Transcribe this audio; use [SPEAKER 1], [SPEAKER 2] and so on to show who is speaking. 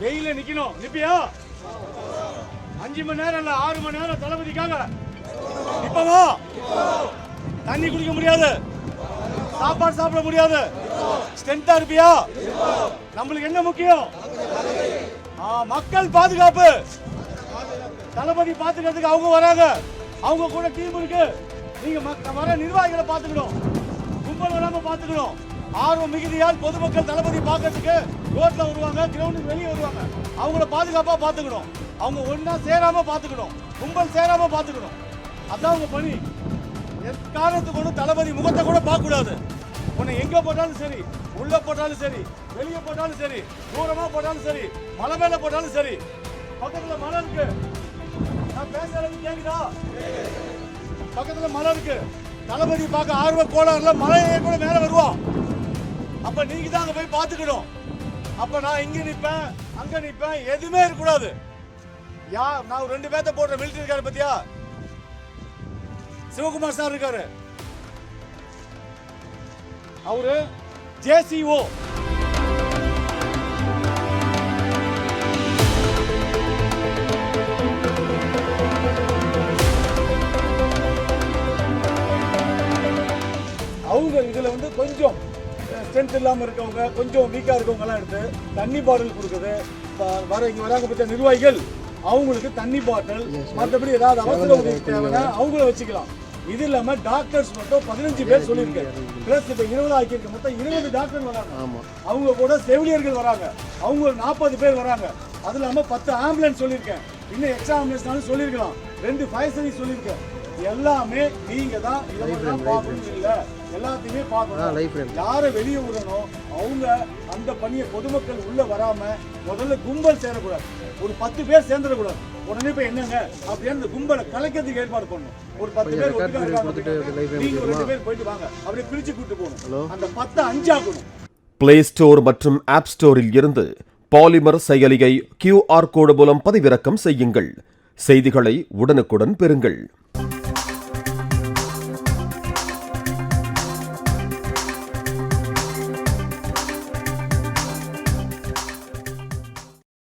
[SPEAKER 1] வெயில நிக்கணும். நிப்பியா? அஞ்சு மணி நேரம் இல்ல ஆறு மணி நேரம் தளபதிக்காக. நிப்பமா தண்ணி குடிக்க முடியாது. சாப்பாடு சாப்பிட முடியாது. ஸ்ட்ரென்த்தா இருப்பியா? நம்மளுக்கு என்ன முக்கியம்? மக்கள் பாதுகாப்பு. தளபதி பாத்துக்கிறதுக்கு அவங்க வராங்க. அவங்க கூட டீம் இருக்கு. நீங்க வர நிர்வாகிகளை பாத்துக்கணும். கும்பல் வராம பாத்துக்கணும். ஆர்வம் மிகுதியால் பொதுமக்கள் தளபதி பார்க்கறதுக்கு ரோட்ல வருவாங்க கிரவுண்டுக்கு வெளியே வருவாங்க. அவங்கள பாதுகாப்பா பாத்துக்கணும் அவங்க ஒன்றா சேராம பாத்துக்கணும் கும்பல் சேராம பாத்துக்கணும் அதான் அவங்க பணி. எக்காரணத்துக்கு கொண்டு தளபதி முகத்தை கூட பார்க்க கூடாது உன்னை எங்க போட்டாலும் சரி உள்ள போட்டாலும் சரி வெளியே போட்டாலும் சரி தூரமா போட்டாலும் சரி மலை மேல போட்டாலும் சரி. பக்கத்துல மலை இருக்கு. நான் பேசுறது கேக்குதா? பக்கத்துல மலை இருக்கு. தளபதி பார்க்க ஆர்வ கோளாறுல மலையே கூட மேல வருவோம் அப்ப நீங்க தான் அங்க போய் பாத்துக்கணும் அப்ப நான் இங்க நிப்பேன் அங்க நிப்பேன் எதுவுமே இருக்கக்கூடாது. யா நான் ஒரு ரெண்டு பேர்த்த போடுற மிலிட்டரி இருக்காரு பத்தியா? சிவகுமார் சார் இருக்காரு. அவரு ஜேசிஓ அவங்க இதுல வந்து கொஞ்சம் ஸ்ட்ரென்த் இல்லாம இருக்கவங்க கொஞ்சம் வீக்கா இருக்கவங்க எல்லாம் எடுத்து தண்ணி பாட்டில் கொடுக்குது. வர இங்க வராங்க பத்திய நிர்வாகிகள் அவங்களுக்கு தண்ணி பாட்டில் மற்றபடி ஏதாவது அவசர உதவி தேவைன்னா அவங்கள வச்சுக்கலாம். இது இல்லாம டாக்டர்ஸ் மட்டும் பதினஞ்சு பேர் சொல்லியிருக்கேன் பிளஸ் இப்ப இருபது ஆக்கியிருக்க. மொத்தம் இருபது டாக்டர் வராங்க. அவங்க கூட செவிலியர்கள் வராங்க. அவங்க ஒரு நாற்பது பேர் வராங்க. அது இல்லாம பத்து ஆம்புலன்ஸ் சொல்லியிருக்கேன். இன்னும் எக்ஸ்ட்ரா ஆம்புலன்ஸ்னாலும் சொல்லியிருக்கலாம். ரெண்டு ஃபயர் சர்வீஸ் சொல்லியிருக்கேன். எல்லாமே நீங்க தான் பார்க்கணும் இல்ல. எல்லாத்தையுமே பார்க்கணும். யாரை வெளியே விடணும்? அவங்க அந்த பணியை பொதுமக்கள் உள்ள வராம முதல்ல கும்பல் சேரக்கூடாது. ஒரு பத்து பேர் சேர்ந்துடக்கூடாது. உடனே போய் என்னங்க? அப்படின்னு அந்த கும்பலை கலைக்கிறதுக்கு ஏற்பாடு பண்ணணும். ஒரு பத்து பேர் நீங்க ஒரு ரெண்டு பேர் போயிட்டு வாங்க. அப்படியே பிரிச்சு கூட்டு போகணும். அந்த பத்து அஞ்சாக்கணும்.
[SPEAKER 2] பிளே ஸ்டோர் மற்றும் ஆப் ஸ்டோரில் இருந்து பாலிமர் செயலியை கியூஆர் கோடு மூலம் பதிவிறக்கம் செய்யுங்கள். செய்திகளை உடனுக்குடன் பெறுங்கள்.